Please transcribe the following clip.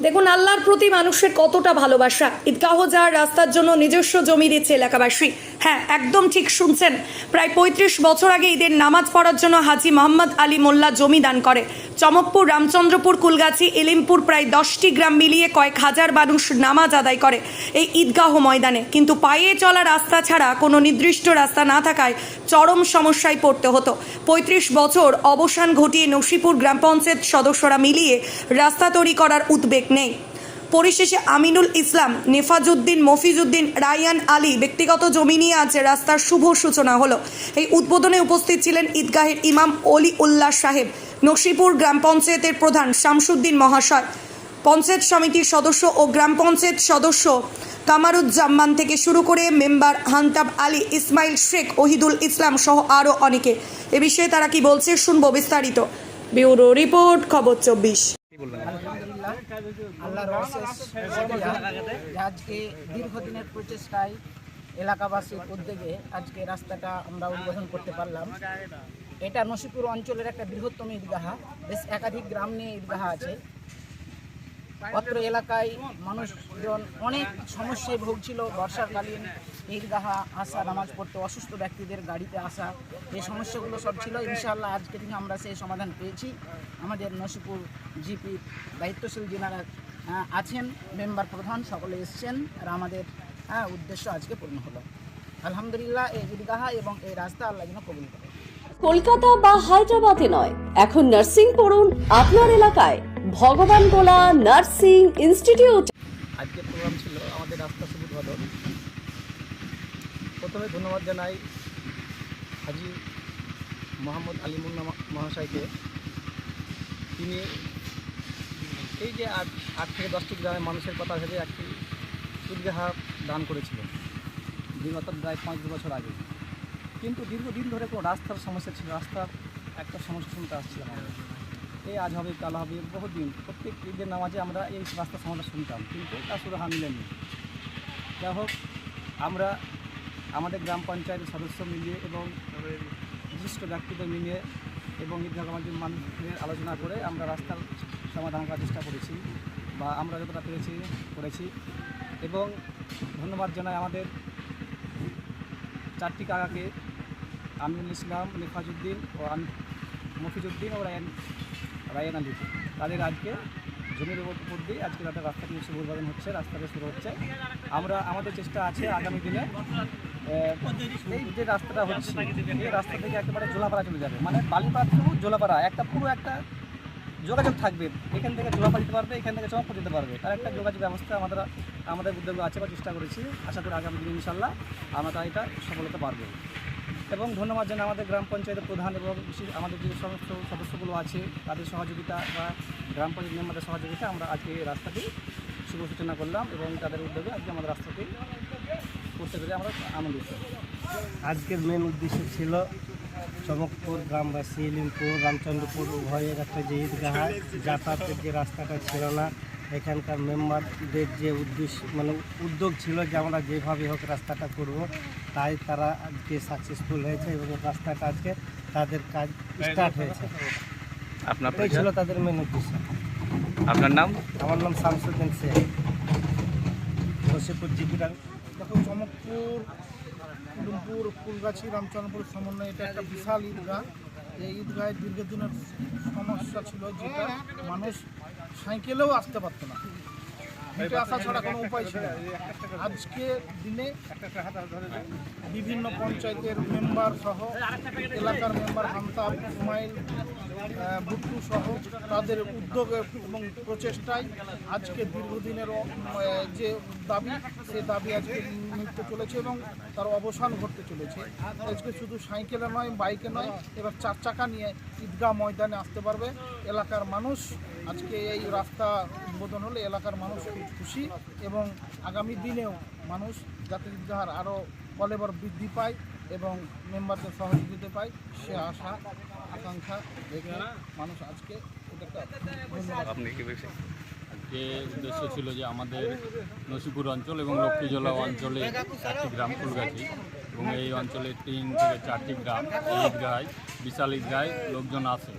দেখুন, আল্লাহর প্রতি মানুষের কতটা ভালোবাসা। ঈদগাহ যাওয়ার রাস্তার জন্য নিজস্ব জমি দিচ্ছে এলাকাবাসী। হ্যাঁ একদম ঠিক শুনছেন। প্রায় পঁয়ত্রিশ বছর আগে ঈদের নামাজ পড়ার জন্য হাজি মোহাম্মদ আলী মোল্লা জমি দান করে। চমকপুর, রামচন্দ্রপুর, কুলগাছি, এলিমপুর প্রায় দশটি গ্রাম মিলিয়ে কয়েক হাজার মানুষ নামাজ আদায় করে এই ঈদগাহ ময়দানে। কিন্তু পায়ে চলা রাস্তা ছাড়া কোনো নির্দিষ্ট রাস্তা না থাকায় চরম সমস্যায় পড়তে হতো। পঁয়ত্রিশ বছর অবসান ঘটিয়ে নসিপুর গ্রাম পঞ্চায়েত সদস্যরা মিলিয়ে রাস্তা তৈরি করার উদ্বেগ নেই। পরিশেষে আমিনুল ইসলাম নেফাজুদ্দিন মফিজুদ্দিন রায়ান আলী ব্যক্তিগত জমি নিয়ে আজ রাস্তার শুভ সূচনা হলো। এই উদ্বোধনে উপস্থিত ছিলেন ঈদগাহের ইমাম অলি উল্লাহ সাহেব, নসিপুর গ্রাম পঞ্চায়েতের প্রধান শামসুদ্দিন মহাশয়, পঞ্চায়েত সমিতির সদস্য ও গ্রাম পঞ্চায়েত সদস্য কামারুজ্জামান থেকে শুরু করে মেম্বার হান্তাব আলী, ইসমাইল শেখ, ওহিদুল ইসলাম সহ আরও অনেকে। এ বিষয়ে তারা কি বলছে শুনব বিস্তারিত। ব্যুরো রিপোর্ট, খবর চব্বিশ। আল্লাহর আজকে দীর্ঘদিনের প্রচেষ্টায় এলাকাবাসীর উদ্যোগে আজকে রাস্তাটা আমরা উদ্বোধন করতে পারলাম। এটা নসিপুর অঞ্চলের একটা বৃহত্তম ঈদগাহা। বেশ একাধিক গ্রাম নিয়ে ঈদগাহা আছে। অত্র এলাকায় মানুষজন অনেক সমস্যায় ভুগছিল বর্ষাকালীন ঈদগাহা আসা নামাজ পড়তে অসুস্থ ব্যক্তিদের গাড়িতে আসা এই সমস্যাগুলো সব ছিল। ইনশাআল্লাহ আজকে থেকে আমরা সেই সমাধান পেয়েছি। আমাদের নসিপুর জিপির দায়িত্বশীল যিনারা আছেন মেম্বার প্রধান সকলে এসছেন আর আমাদের হ্যাঁ, উদ্দেশ্য আজকে পূর্ণ হলো। আলহামদুলিল্লাহ এই ঈদগাহা এবং এই রাস্তা আল্লাহ যেন কবুল করে। কলকাতা বা হায়দ্রাবাদে নয় এখন নার্সিং পড়ুন আপনার এলাকায়। ভগবান গোলা নার্সিং ইনস্টিটিউট। আজকে প্রোগ্রাম ছিল আমাদের রাস্তা শুভ উদ্বোধন প্রথমে ধন্যবাদ জানাই। হাজি মোহাম্মদ আলী মুন্না মহাশয়কে। তিনি এই যে আট আট থেকে দশটি গ্রামের মানুষের কথা ভেবে একটি ঈদগাহা দান করেছিলেন। বিগত প্রায় পাঁচ দু বছর আগে। কিন্তু দীর্ঘদিন ধরে কোনো রাস্তার সমস্যা ছিল, রাস্তার একটা সমস্যা শুনতে আসছিলাম আমরা এই আজ হবে, কাল হবে বহুদিন প্রত্যেক ঈদের নামাজে আমরা এই রাস্তার সমস্যা শুনতাম। কিন্তু তা শুধু হা মিলেনি। যাই হোক, আমরা আমাদের গ্রাম পঞ্চায়েতের সদস্য মিলিয়ে এবং বিশিষ্ট ব্যক্তিদের মিলিয়ে এবং ঈদগাহ কমিটির আলোচনা করে আমরা রাস্তার সমাধান করার চেষ্টা করেছি বা আমরা যতটা পেরেছি করেছি। এবং ধন্যবাদ জানাই আমাদের চারটি কাকাকে, আমিনুল ইসলাম, নেফাজউদ্দিন ও আমি, মফিজউদ্দিন ও রায়ান রায়ান আলীকে তাদের আজকে জমির উপর দিয়ে আজকে তাদের রাস্তাটি শুভ উদ্বোধন হচ্ছে, রাস্তাটা শুরু হচ্ছে। আমরা, আমাদের চেষ্টা আছে আগামী দিনে এই যে রাস্তাটা হচ্ছে, এই রাস্তা থেকে একেবারে জোলাপাড়া চলে যাবে। মানে বালিপাড়া টু জোলাপাড়া, একটা পুরো একটা যোগাযোগ থাকবে। এখান থেকে জোলাপা দিতে পারবে, এখান থেকে চমকপুর দিতে পারবে। তার একটা যোগাযোগ ব্যবস্থা আমাদের আমাদের উদ্যোগ আছে বা চেষ্টা করেছি। আশা করি আগামী দিনে ইনশাল্লাহ আমরা এটা সফল হতে পারব এবং ধন্যবাদ জানাই আমাদের গ্রাম পঞ্চায়েতের প্রধান এবং আমাদের যে সমস্ত সদস্যগুলো আছে, তাদের সহযোগিতা বা গ্রাম পঞ্চায়েত মেম্বারের সহযোগিতা আমরা আজকে এই রাস্তাটি শুভ সূচনা করলাম এবং তাদের উদ্যোগে আজকে আমাদের রাস্তাটি করতে পেরে আমরা আনন্দিত। আজকের মেন উদ্দেশ্য ছিল চমকপুর গ্রামবাসী লিমপুর রামচন্দ্রপুর উভয়ের একটা যে ঈদগাহ যাতায়াতের যে রাস্তাটা ছিল না এখানকার মেম্বারদের যে উদ্দেশ্য মানে উদ্যোগ ছিল যে আমরা যেভাবে হোক রাস্তাটা করব তাই তারা আজকে সাকসেসফুল হয়েছে এবং রাস্তাটা আজকে তাদের কাজ স্টার্ট হয়েছে। আপনার ছিল তাদের মেন উদ্দেশ্য। আপনার নাম? আমার নাম শামসুদ্দিন শেখ। বসিপুর জিপিরাং দেখো, চমকপুর উদমপুর ফুলগাছি, রামচন্দ্রপুর সমন্বয় এটা একটা বিশাল ঈদগাহ। এই ঈদগাহের দীর্ঘদিনের সমস্যা ছিল যেটা মানুষ সাইকেলেও আসতে পারতো না। হেঁটে আসা ছাড়া কোনো উপায় ছিল। আজকে দিনে বিভিন্ন পঞ্চায়েতের মেম্বার সহ এলাকার মেম্বার হামতাব ইসমাইল ভুট্টু সহ তাদের উদ্যোগে এবং প্রচেষ্টায় আজকে দীর্ঘদিনের যে দাবি সেই দাবি আজকে মিটতে চলেছে এবং তার অবসান ঘটতে চলেছে আজকে শুধু সাইকেলে নয়, বাইকে নয়, এবার চার চাকা নিয়ে ঈদগাহ ময়দানে আসতে পারবে এলাকার মানুষ আজকে এই রাস্তা উদ্বোধন হলে এলাকার মানুষ খুশি এবং আগামী দিনেও মানুষ যাতে ঈদগাহার আরও কলেবর বৃদ্ধি পায় এবং মেম্বারদের সহযোগিতা পায় সে আশা আকাঙ্ক্ষা রেখে মানুষ আজকে যে উদ্দেশ্য ছিল যে আমাদের নসিপুর অঞ্চল এবং লক্ষ্মীজলা অঞ্চলে চারটি গ্রাম ফুলগাছি এবং এই অঞ্চলে তিন থেকে চারটি গ্রাম এই ঈদগায় বিশাল ঈদগায় লোকজন আসে।